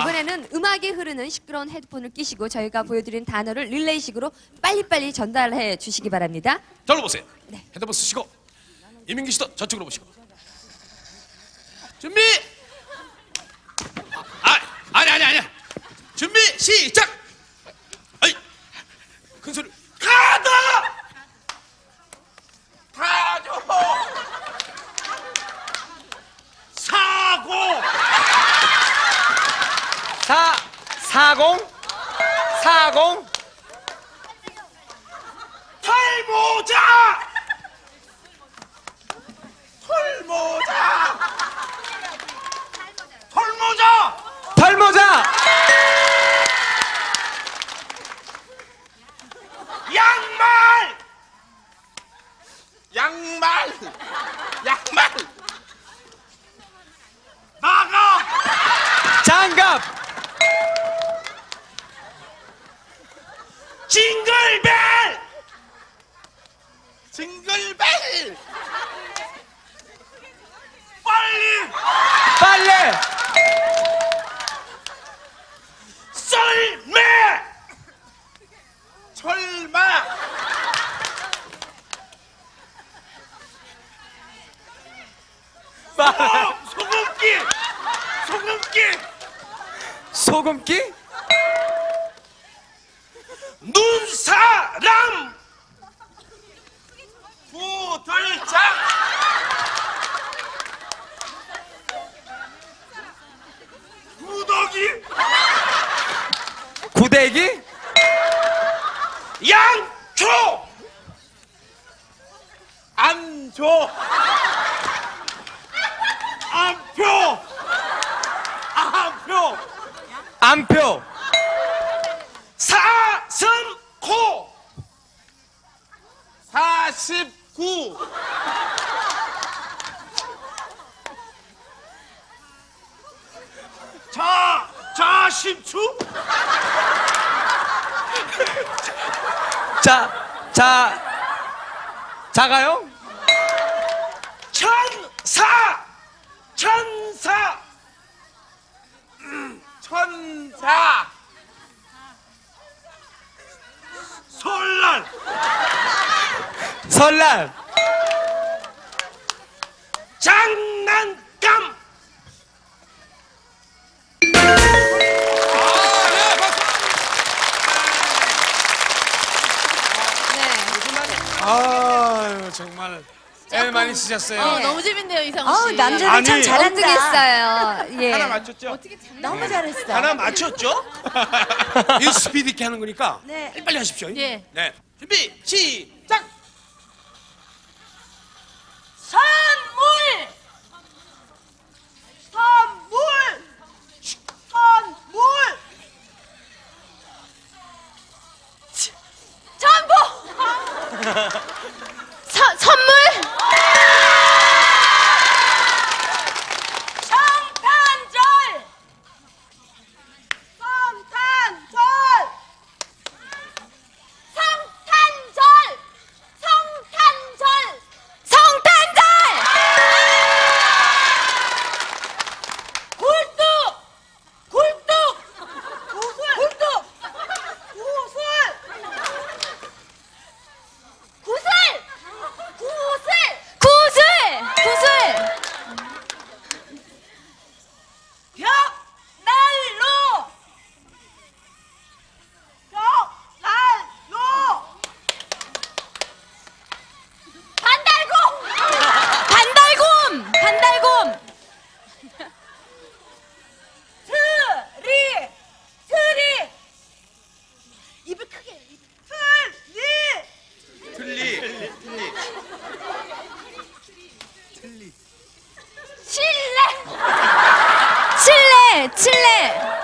이번에는 음악이 흐르는 시끄러운 헤드폰을 끼시고 저희가 보여드린 단어를 릴레이식으로 빨리빨리 전달해 주시기 바랍니다. 절로 보세요. 네. 핸드폰 쓰시고 이민기 씨도 저쪽으로 보시고 준비. 아 아니 아니 아니 40 40 털모자! 털모자! 털모자! 털모자! 양말! 양말! 양말! 나가! 징글벨! 징글벨! 빨리! 빨래 썰매 철마! 어, 소금기! 소금기! 소금기? 눈사람 부들장 구더기 구데기 양초! 안조 암표! 암표! 암표. 사슴코! 사십구! 자 자심추 자 자 자가요? 천사! 천사! 천사! 설날! 설날! 장 쓰셨어요. 어, 너무 재밌네요 이상우 어, 씨. 남자들 아니, 참 잘한다. 어떻겠어요. 예. 하나 맞췄죠? 너무 잘했어. 하나 맞췄죠? 이 스피드 있게 하는 거니까 네. 빨리 하십시오. 예. 네. 준비 시작. 선물! 선물! 선물! 전부! 칠레